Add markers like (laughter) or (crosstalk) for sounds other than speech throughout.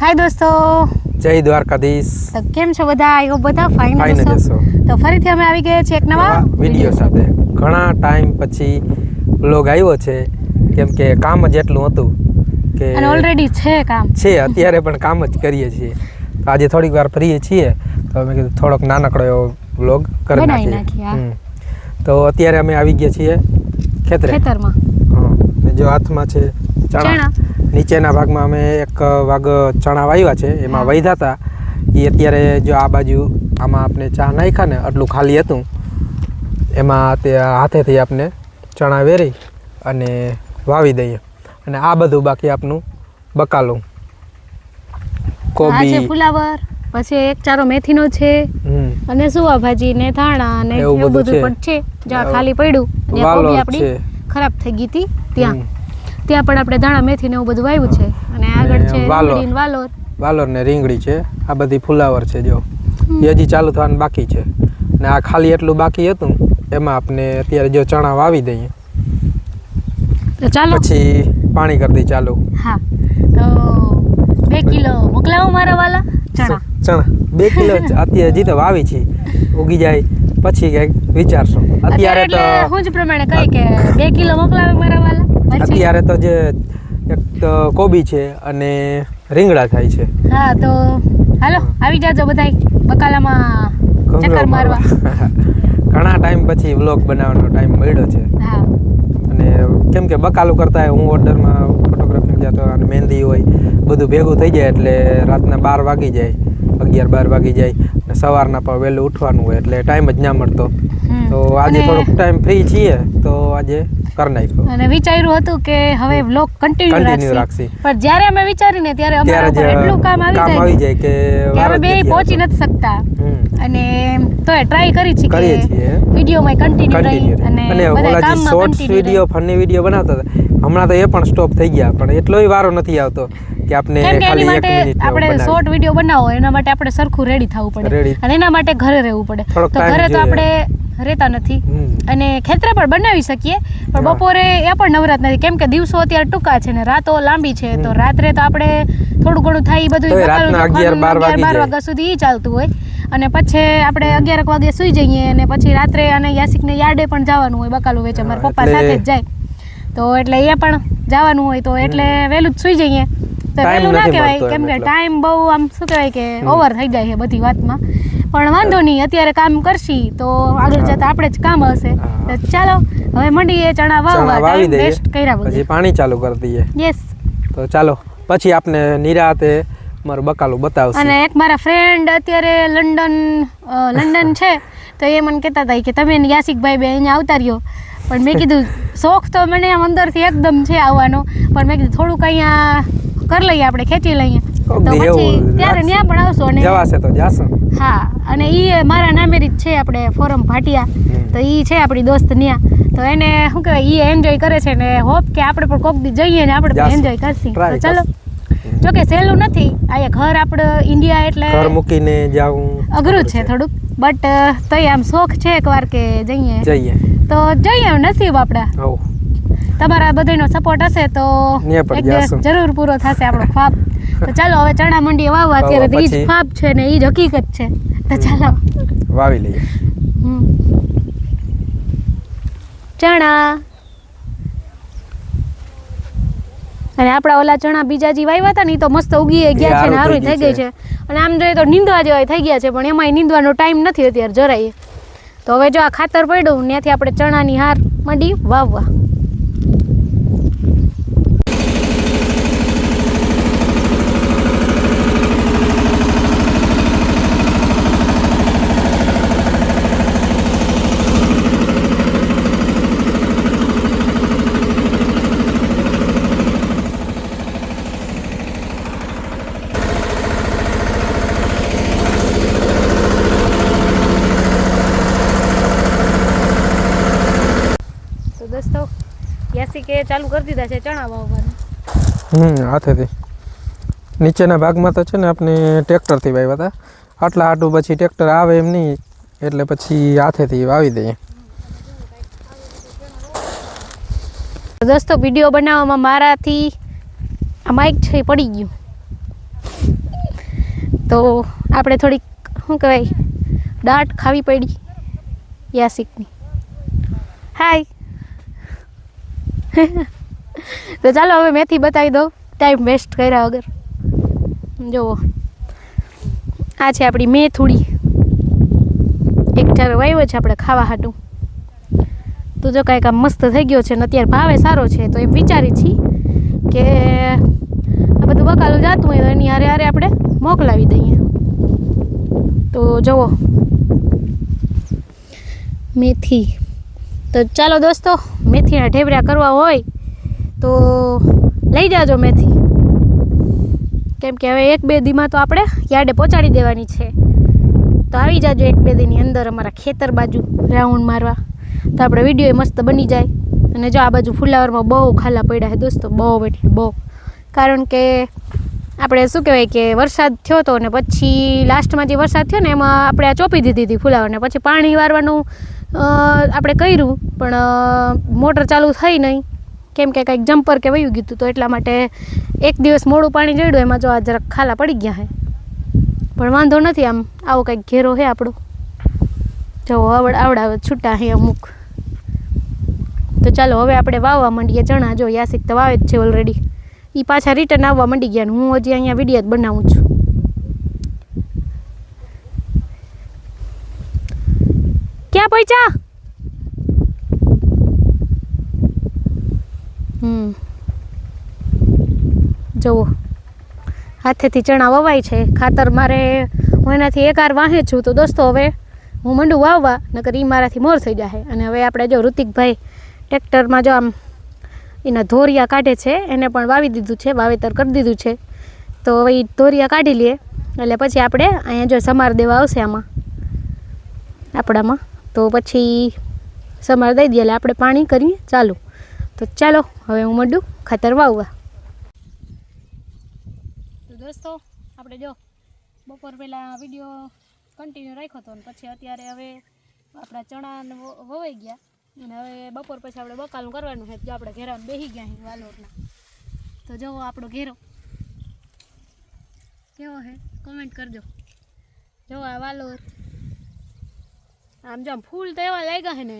હાય દોસ્તો. જય દ્વારકાધીશ. તો કેમ છો બધા? આઈ બધા ફાઇન હશો. તો ફરીથી અમે આવી ગયા છીએ એક નવા વીડિયો સાથે. ઘણા ટાઈમ પછી બ્લોગ આવ્યો છે કેમ કે કામ જ એટલું હતું કે અને ઓલરેડી છે કામ. છે અત્યારે પણ કામ જ કરીએ છીએ. તો આજે થોડીક વાર ફરીએ છીએ. તો અમે કીધું થોડોક નાનકડો એવો બ્લોગ કરી નાખીએ. તો અત્યારે અમે આવી ગયા છીએ ખેતરે. ખેતરમાં. હા. જો હાથમાં છે ચણા. નીચેના ભાગમાં અમે એક વાગ ચણા વાવ્યા છે એમાં. વૈધા હતા એ અત્યારે જો આ બાજુ આમાં આપણે ચા નાખ્યા ને આટલું ખાલી હતું. એમાં તે હાથેથી આપણે ચણા વેરી અને વાવી દઈએ. અને આ બધું બાકી આપનું બકાલું. કોબી. ફુલાવર પછી એક ચારો મેથીનો છે. અને સુવા ભાજી ને ધાણા ને એવું બધું પણ છે. જ્યાં ખાલી પડ્યું. અને કોબી આપણી ખરાબ થઈ ગઈ હતી ત્યાં. ત્યાં પણ આપણે ધાણા મેથી ને એવું બધું વાવ્યું છે. અને આગળ છે. ને વાલોર. વાલોર ને રીંગણી છે. આ બધી ફુલાવર છે જો. એ હજી ચાલુ થવાનું બાકી છે. ને આ ખાલી એટલું બાકી હતું. એમાં આપણે અત્યારે જો ચણા વાવી દઈએ. તો ચાલો. પછી પાણી કરી દઈએ ચાલુ. હા. તો બે કિલો મોકલાવો મારા વાલા ચણા. ચણા. બે કિલો અત્યારે હજી તો વાવી છે. ઉગી જાય. પછી કંઈક વિચારશું. અત્યારે તો હું જ પ્રમાણે કહી કે બે કિલો મોકલાવે મારા વાલા. અત્યારે તો જે એક તો કોબી છે અને રીંગણા થાય છે. હા તો હાલો આવી જાજો બધાય બકાલામાં ચક્કર મારવા. (laughs) ઘણા ટાઈમ પછી વ્લોગ બનાવવાનો ટાઈમ મળ્યો છે. હા. અને કેમ કે બકાલું કરતા હું ઓર્ડરમાં ફોટોગ્રાફી જતો અને મહેંદી હોય બધું ભેગું થઈ જાય એટલે રાતના બાર વાગી જાય અગિયાર બાર વાગી જાય અને સવારના પણ વહેલું ઉઠવાનું હોય એટલે ટાઈમ જ ના મળતો. તો આજે થોડોક ટાઈમ ફ્રી છીએ તો આજે કરી નાખ્યો. અને વિચાર્યું હતું કે હવે વ્લોગ કન્ટિન્યુ Continue રાખશી. પણ જ્યારે અમે વિચારીને ત્યારે અમારા ઉપર એટલું કામ આવી જાય આવી જાય કે અમે બે પહોંચી નથી શકતા. અને તોય ટ્રાય કરી છે કરીએ છીએ. વિડીયોમાં કન્ટિન્યુ રહી કન્ટિન્યુ અને ઓલા જે શોર્ટ્સ વીડિયો ફની વીડિયો બનાવતા હતા. હમણાં તો એ પણ સ્ટોપ થઈ ગયા. પણ એટલોય વારો નથી આવતો કે આપણે ખાલી એક માટે મિનિટ આપણે શોર્ટ વીડિયો બનાવો એના માટે આપણે સરખું રેડી થવું પડે. અને એના માટે ઘરે રહેવું પડે. તો ઘરે તો આપણે રહેતા નથી. અને ખેતરે પણ બનાવી શકીએ પણ બપોરે એ પણ નવરાત નથી. કેમ કે દિવસો અત્યારે ટૂંકા છે ને રાતો લાંબી છે તો રાત્રે તો આપણે થોડું ઘણું થાય એ બધું તોય બકાલું રાતના જોખવાનું, 11 બાર અગિયાર, બાર વાગ્યા સુધી ચાલતું હોય. અને પછી આપણે અગિયાર વાગે સુઈ જઈએ અને પછી રાત્રે અને યાસિકને યાર્ડે પણ જવાનું હોય બકાલું વેચે. મારા પપ્પા સાથે જ જાય. તો એટલે એ પણ જવાનું હોય તો એટલે વહેલું જ સુઈ જઈએ. તો વહેલું ના કહેવાય. કેમ કે ટાઈમ બહુ આમ શું કહેવાય કે ઓવર થઈ જાય છે બધી વાતમાં. પણ વાંધો નહીં અત્યારે કામ કરશી તો આગળ જતા આપણે જ કામ હશે. તો ચાલો હવે મંડીએ ચણા વાવવા ટાઈમ વેસ્ટ કર્યા પછી પાણી ચાલુ કરી દઈએ. યસ તો ચાલો પછી આપને નિરાતે મારું બકાલું બતાવશે. અને એક મારા ફ્રેન્ડ અત્યારે લંડન લંડન છે. તો એ મને કહેતા હતા કે તમે યાસિકભાઈ બે અહીંયા આવતા રહ્યો. પણ મેં કીધું શોખ તો મને આમ અંદરથી એકદમ છે આવવાનો. પણ મેં કીધું થોડુંક અહીંયા કરી લઈએ આપણે ખેંચી લઈએ. તો પછી ત્યારે ત્યાં પણ આવશો અને જવાશે તો જાશું. હા અને એ મારા નામેરી જ છે આપણે ફોરમ ભાટિયા. તો એ છે આપણી દોસ્ત ન્યા. તો એને શું કહેવાય એ એન્જોય કરે છે ને હોપ કે આપણે પણ કોક દી જઈએ ને આપણે પણ એન્જોય કરશું. તો ચાલો. જો કે સહેલું નથી. આ ઘર આપણે ઇન્ડિયા એટલે ઘર મૂકીને જાવું અઘરું છે થોડુંક. બટ તોય આમ શોખ છે એકવાર કે જઈએ. જઈએ. તો જઈએ નસીબ આપણા. તમારા બધાનો સપોર્ટ હશે તો એક જરૂર પૂરો થશે આપણો ખ્વાબ. તો ચાલો હવે ચણા મંડી વાવવા અત્યારે તો ઈ જ ખ્વાબ છે ને ઈ જ હકીકત છે. તો ચાલો. વાવી લઈએ. ચણા. અને આપણા ઓલા ચણા બીજા જે વાવ્યા હતા ને એ તો મસ્ત ઉગી ગયા છે ને હારું થઈ ગઈ છે. અને આમ જોઈએ તો નીંદવા જેવા થઈ ગયા છે પણ એમાંય નીંદવાનો ટાઈમ નથી અત્યારે જરાય. તો હવે જો આ ખાતર પડ્યું ત્યાંથી આપણે ચણાની હાર મંડી વાવવા તો દોસ્તો યાસિકે ચાલુ કરી દીધા છે ચણા વાવવાનું. હમ હાથેથી. નીચેના ભાગમાં તો છે ને આપણે ટ્રેક્ટરથી વાવ્યા હતા. આટલા આટું પછી ટ્રેક્ટર આવે એમ નહીં એટલે પછી હાથેથી વાવી દઈએ. તો દોસ્તો વીડિયો બનાવવામાં મારાથી આ માઇક છે પડી ગયું. તો આપણે થોડીક શું કહેવાય દાટ ખાવી પડી યાસિકની. હાય (laughs) તો ચાલો હવે મેથી બતાવી દો ટાઈમ વેસ્ટ કર્યા વગર. જુઓ. આ છે આપણી મેથુડી. એક ચાર વાવ્યો છે આપણે ખાવા હાટું. તો જો કાંઈક આમ મસ્ત થઈ ગયો છે ને અત્યારે ભાવે સારો છે, તો એમ વિચારી છીએ કે આ બધું બકાલું જાતું હોય તો એની હારે હારે આપણે મોકલાવી દઈએ. તો જુઓ. મેથી. તો ચાલો દોસ્તો, મેથીના ઢેબરા કરવા હોય તો લઈ જાજો મેથી. કેમ કે હવે એક બે દીમાં તો આપણે યાર્ડે પહોંચાડી દેવાની છે. તો આવી જાજો એક બે દીની અંદર અમારા ખેતર બાજુ રાઉન્ડ મારવા. તો આપણે વીડિયો મસ્ત બની જાય. અને જો આ બાજુ ફુલાવરમાં બહુ ખાલા પડ્યા છે દોસ્તો, બહુ એટલે બહુ. કારણ કે આપણે શું કહેવાય કે વરસાદ થયો હતો ને પછી લાસ્ટમાં જે વરસાદ થયો ને એમાં આપણે આ ચોપી દીધી હતી ફુલાવરને. પછી પાણી વારવાનું આપણે કર્યું, પણ મોટર ચાલુ થઈ નહીં. કેમ કે કંઈક જમ્પર કે વયું ગયું તો એટલા માટે એક દિવસ મોડું પાણી જડ્યું, એમાં જો આ જરાક ખાલા પડી ગયા હે. પણ વાંધો નથી આમ, આવો કંઈક ઘેરો હે આપણો. જો, આવડ આવડા છૂટા હે અમુક. તો ચાલો, હવે આપણે વાવવા માંડીએ ચણા. જો યાસિક તો વાવે જ છે ઓલરેડી એ પાછા રિટર્ન આવવા માંડી ગયા હું હજી અહીંયા વીડિયો જ બનાવું છું. ક્યાં પહોંચ્યા? હમ. જુઓ. હાથેથી ચણા વવાય છે. ખાતર મારે હું એનાથી એક વાહે છું તો દોસ્તો હવે હું મંડું વાવવા, નકર એ મારાથી મોર થઈ જાય અને હવે આપણે જો ઋતિકભાઈ ટ્રેક્ટરમાં જો આમ એના ધોરિયા કાઢે છે, એને પણ વાવી દીધું છે, વાવેતર કરી દીધું છે. તો હવે એ ધોરિયા કાઢી લઈએ એટલે પછી આપણે અહીંયા જો સમાર દેવા આવશે આમાં. આપણામાં. તો પછી સમાર દઈ દઈએ. એટલે આપણે પાણી કરીએ. ચાલુ. તો ચાલો, હવે હું મંડું, ખાતર વાવવા. તો દોસ્તો, આપણે જો બપોર પહેલાં વીડિયો કન્ટિન્યુ રાખ્યો હતો ને પછી અત્યારે હવે આપણા ચણા વવાઈ ગયા. અને હવે બપોર પછી આપણે બકાલું કરવાનું છે. જો આપણે ઘેરા બેસી ગયા છીએ વાલોરના. તો જુઓ આપણો ઘેરો કેવો છે? કોમેન્ટ કરજો. જો આ વાલોર આમ જો આમ ફૂલ તો એવા લાગ્યા હે ને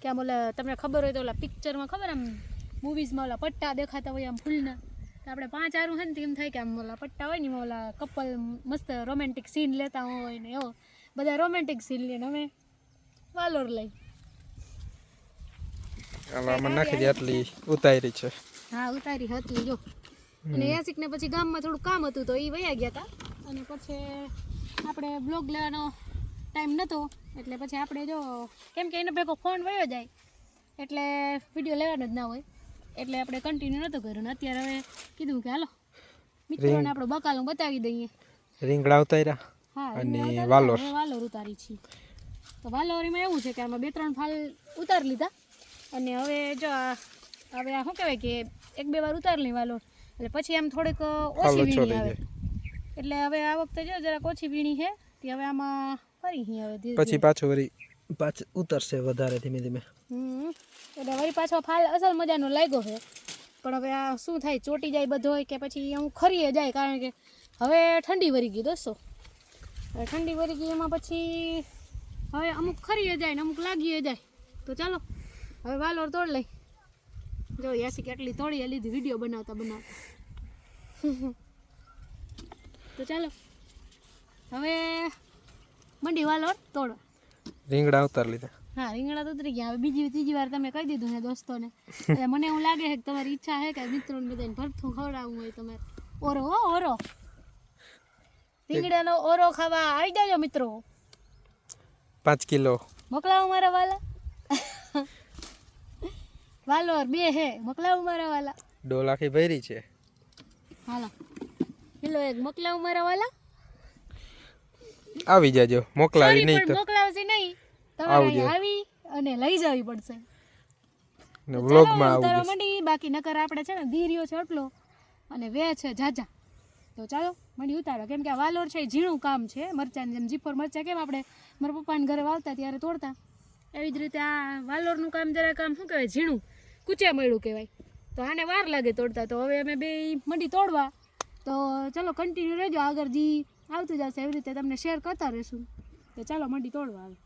કે આમ ઓલા તમને ખબર હોય તો ઓલા પિક્ચરમાં ખબર આમ મૂવીઝમાં ઓલા પટ્ટા દેખાતા હોય આમ ફૂલના. તો આપણે પાંચ આરું હે ને એમ થાય કે આમ ઓલા પટ્ટા હોય ને ઓલા કપલ મસ્ત રોમેન્ટિક સીન લેતા હોય ને એવો. બધા રોમેન્ટિક સીન લઈને અમે વાલોર લઈ. આમાં નાખી દે આટલી ઉતારી છે. હા ઉતારી હતી જો. અને યાસિકને પછી ગામમાં થોડું કામ હતું તો એ વયા ગયા હતા અને પછી આપણે બ્લોગ લેવાનો ટાઈમ નહોતો એટલે પછી આપણે જો કેમ કે એને ભેગો ફોન વયો જાય એટલે વીડિયો લેવાનો જ ના હોય. એટલે આપણે કન્ટિન્યુ નહોતો કર્યો ને અત્યારે હવે કીધું કે હાલો મિત્રોને આપણો બકાલો બતાવી દઈએ. રીંગણા ઉતાર્યા હા અને વાલોર. વાલોર ઉતારી છીએ. તો વાલોરીમાં એવું છે કે આમાં બે ત્રણ ફાલ ઉતારી લીધા. અને હવે જો આ હવે આ શું કહેવાય કે એક બે વાર ઉતારી લઈ વાલોર. એટલે પછી આમ થોડીક ઓછી વીણી આવે. એટલે હવે આ વખતે જો જરાક ઓછી વીણી છે. તે હવે આમાં ફરી હી હવે ધીરે પછી. પાછું વળી પાછું ઉતરશે વધારે ધીમે ધીમે. હમ એટલે વળી પાછો ફાલ અસલ મજાનો લાગ્યો છે. પણ હવે આ શું થાય ચોટી જાય બધો હોય કે પછી હું ખરીએ જાય કારણ કે હવે ઠંડી વરી ગઈ દોસ્તો. હવે ઠંડી વરી ગઈ એમાં પછી હવે અમુક ખરીએ જાય ને અમુક લાગીએ જાય. તો ચાલો હવે વાલોર તોડ લઈ. જો યાસી કેટલી તોડી લીધી વીડિયો બનાવતા બનાવતા. (laughs) તો ચાલો હવે મંડી વાલોર તોડવા રીંગણા ઉતાર લીધા. હા રીંગણા તો ઉતરી ગયા. હવે બીજી ત્રીજી વાર તમે કહી દીધું ને દોસ્તોને. એટલે મને એવું લાગે છે કે તમારી ઈચ્છા છે કે મિત્રોને બધાને ભરથું ખવડાવવું હોય તમે ઓરો હો ઓરો. રીંગણાનો ઓરો ખાવા આવી જાજો મિત્રો. પાંચ કિલો. મોકલાવો મારા વાલા. વાલોર બે હે મોકલાવો મારા વાલા. ડોલ આખી ભરી છે. હાલો. કિલો એક મોકલાવો મારા વાલા. આવી જાજો. મોકલાવી નહીં તો. મોકલાવશે નહીં. તમારે આવી અને લઈ જવી પડશે. ને વ્લોગમાં આવું મંડી. બાકી નકર આપણે છે ને ધીર્યો છે એટલો અને વે છે જાજા. તો ચાલો મંડી ઉતારો. કેમ કે આ વાલોર છે ઝીણું કામ છે. મરચાંની જેમ જીફોર મરચાં કેમ આપણે મારા પપ્પાને ઘરે વાવતા ત્યારે તોડતા. એવી જ રીતે આ વાલોરનું કામ જરા કામ શું કહેવાય? ઝીણું. કૂચે મળ્યું કહેવાય. તો આને વાર લાગે તોડતા. તો હવે અમે બે મંડી તોડવા. તો ચલો કન્ટિન્યુ રહેજો. આગળ જે આવતું જશે એવી રીતે તમને શેર કરતા રહીશું. તો ચાલો મંડી તોડવા આવે.